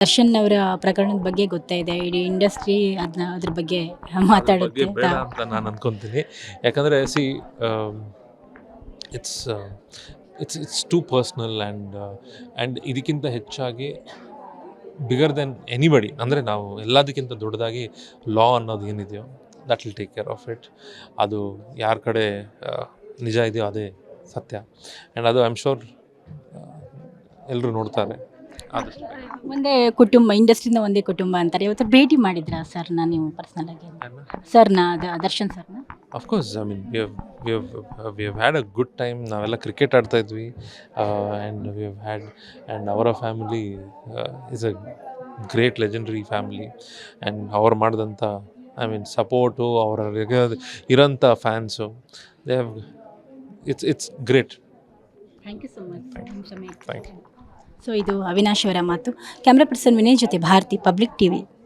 ದರ್ಶನ್ ಅವರ ಪ್ರಕರಣದ ಬಗ್ಗೆ ಗೊತ್ತಾ ಇದೆ. ಇಡೀ ಇಂಡಸ್ಟ್ರಿ ಅದನ್ನ ಅದ್ರ ಬಗ್ಗೆ ಬೇಡ ಅಂತ ನಾನು ಅನ್ಕೊಂತೀನಿ. ಯಾಕಂದರೆ see it's it's it's too personal and and ಇದಕ್ಕಿಂತ ಹೆಚ್ಚಾಗಿ ಬಿಗರ್ ದೆನ್ ಎನಿಬಡಿ ಅಂದರೆ ನಾವು ಎಲ್ಲದಕ್ಕಿಂತ ದೊಡ್ಡದಾಗಿ ಲಾ ಅನ್ನೋದು ಏನಿದೆಯೋ that will take care of it ಅದು ಯಾರ ಕಡೆ ಆ, ನಿಜ ಇದೆಯೋ ಅದೇ ಸತ್ಯ. ಆ್ಯಂಡ್ ಅದು ಐ ಆಮ್ ಶೋರ್ ಎಲ್ಲರೂ ನೋಡ್ತಾರೆ. ಆದಷ್ಟು ಬೇಗ. ಒಂದೇ ಕುಟುಂಬ ಇಂಡಸ್ಟ್ರಿಯಿಂದ ಒಂದೇ ಕುಟುಂಬ ಅಂತಾರೆ. ಇವತ್ತು ಭೇಟಿ ಮಾಡಿದ್ರ ಸರ್ನ ನೀವು ಪರ್ಸನಲ್ ಆಗಿ? ಸರ್ನ ದ- ದರ್ಶನ್ ಸರ್ನ? Of course I mean we have we have had a good time ನಾವೆಲ್ಲ ಕ್ರಿಕೆಟ್ ಆಡ್ತಾ ಇದ್ವಿ. And we have had and ಅವರ family is a great legendary family and ಅವ್ರು ಮಾಡಿದಂಥ ಐ ಮೀನ್ ಸಪೋರ್ಟು ಅವರ ಇರೋಂಥ fans they have it's it's great thank you so much thank you so ಇದು ಅವಿನಾಶ್ ಅವರ ಮಾತು. ಕ್ಯಾಮ್ರಾ ಪರ್ಸನ್ ವಿನಯ್ ಜೊತೆ ಭಾರತಿ ಪಬ್ಲಿಕ್ ಟಿವಿ